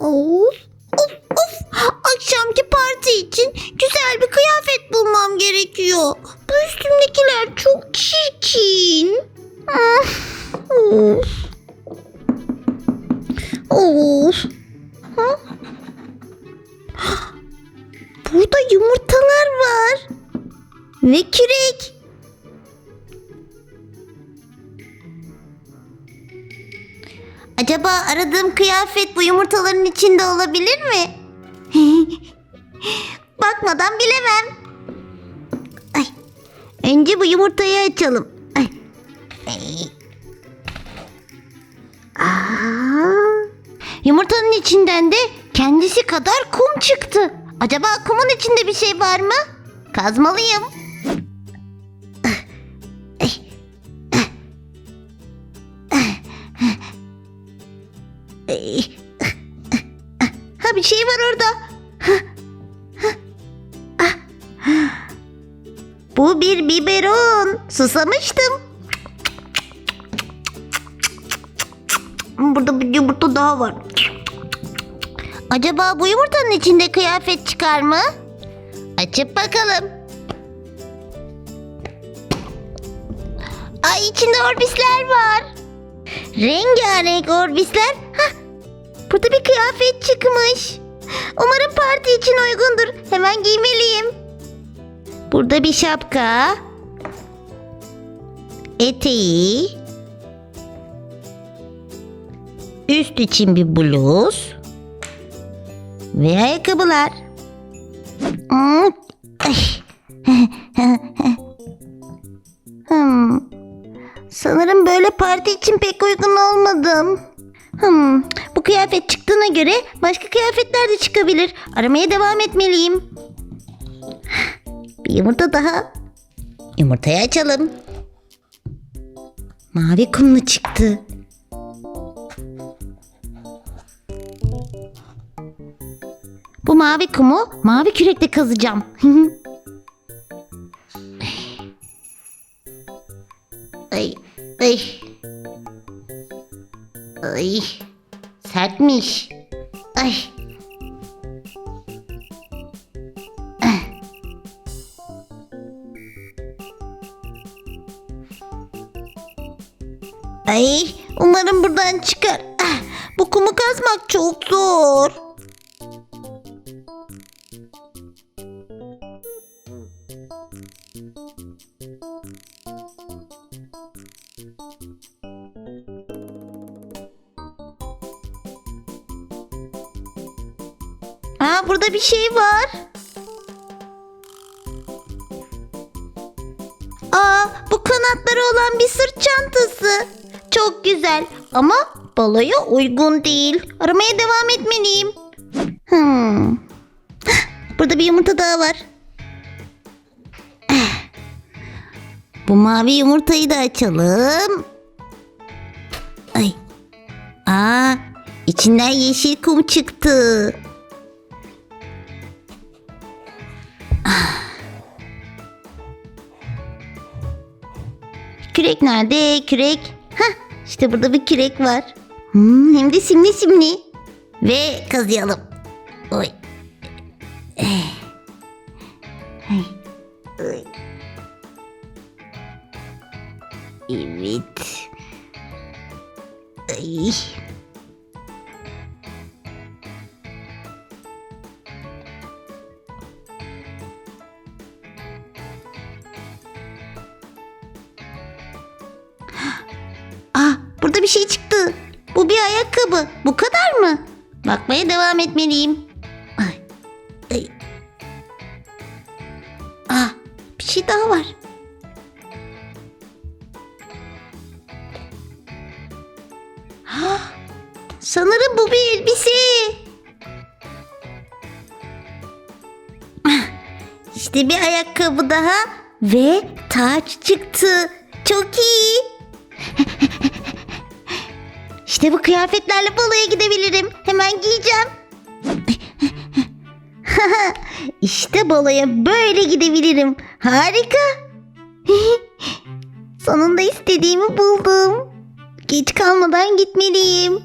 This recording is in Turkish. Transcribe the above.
Of, of, of. Akşamki parti için güzel bir kıyafet bulmam gerekiyor. Bu üstümdekiler çok çirkin. Of. Of. Burada yumurtalar var. Ve kürek. Acaba aradığım kıyafet bu yumurtaların içinde olabilir mi? Bakmadan bilemem. Ay. Önce bu yumurtayı açalım. Ay. Ay. Aa. Yumurtanın içinden de kendisi kadar kum çıktı. Acaba kumun içinde bir şey var mı? Kazmalıyım. Ha bir şey var orada. Bu bir biberon. Susamıştım. Burada bir yumurta daha var. Acaba bu yumurtanın içinde kıyafet çıkar mı? Açıp bakalım. Ay içinde orbisler var. Rengarenk orbisler. Burada bir kıyafet çıkmış. Umarım parti için uygundur. Hemen giymeliyim. Burada bir şapka. Eteği. Üst için bir bluz. Ve ayakkabılar. Hmm, hmm. Sanırım böyle parti için pek uygun olmadım. Hmm, kıyafet çıktığına göre başka kıyafetler de çıkabilir. Aramaya devam etmeliyim. Bir yumurta daha. Yumurtayı açalım. Mavi kumlu çıktı. Bu mavi kumu mavi kürekle kazacağım. ay, ay. Ay. Sertmiş. Ay. Ay, umarım buradan çıkar. Ah, Bu kumu kazmak çok zor. Aa, burada bir şey var. Aa, bu kanatları olan bir sırt çantası. Çok güzel ama baloya uygun değil. Aramaya devam etmeliyim. Hmm. Burada bir yumurta daha var. Bu mavi yumurtayı da açalım. Ay. Aa, içinden yeşil kum çıktı. Kürek nerede? Kürek. Hah, işte burada bir kürek var. Hmm, hem de simli simli. Ve kazıyalım. Oy. Eh. Evet. Ay. Burada bir şey çıktı. Bu bir ayakkabı. Bu kadar mı? Bakmaya devam etmeliyim. Ay. Ay. Ah, bir şey daha var. Ha, sanırım bu bir elbise. Ah, İşte bir ayakkabı daha ve taç çıktı. Çok iyi. İşte bu kıyafetlerle baloya gidebilirim. Hemen giyeceğim. işte baloya böyle gidebilirim. Harika. Sonunda istediğimi buldum. Geç kalmadan gitmeliyim.